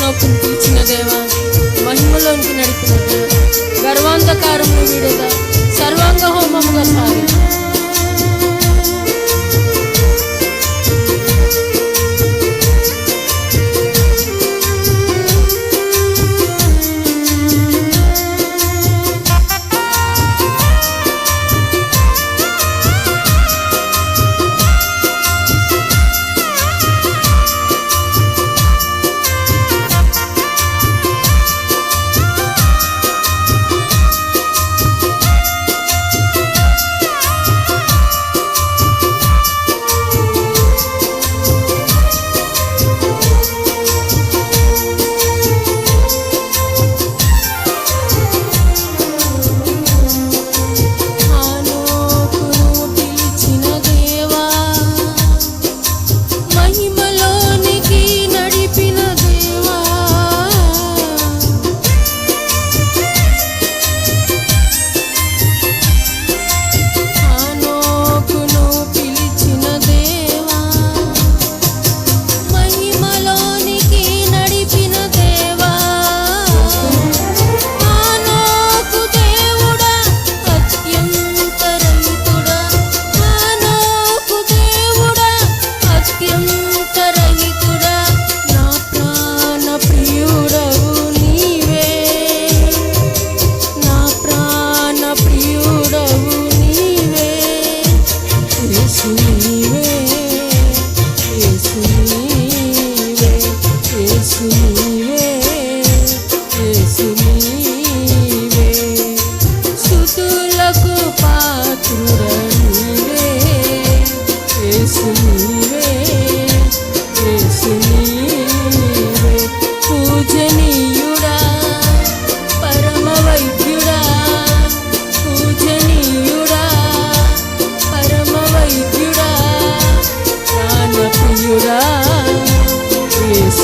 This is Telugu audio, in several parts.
లోపలికి పిలిచిన దేవా మహిమలోనికి నడిపిన దేవా. గర్వాంధకారమును విడద సర్వాంగ హోమముగా సాగి.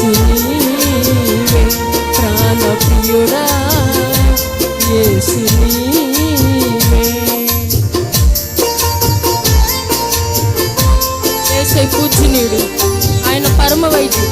యేసు నీవే ప్రాణప్రియుడా యేసు నీవే. పూజనీయుడు ఆయన పరమ వైద్యుడు.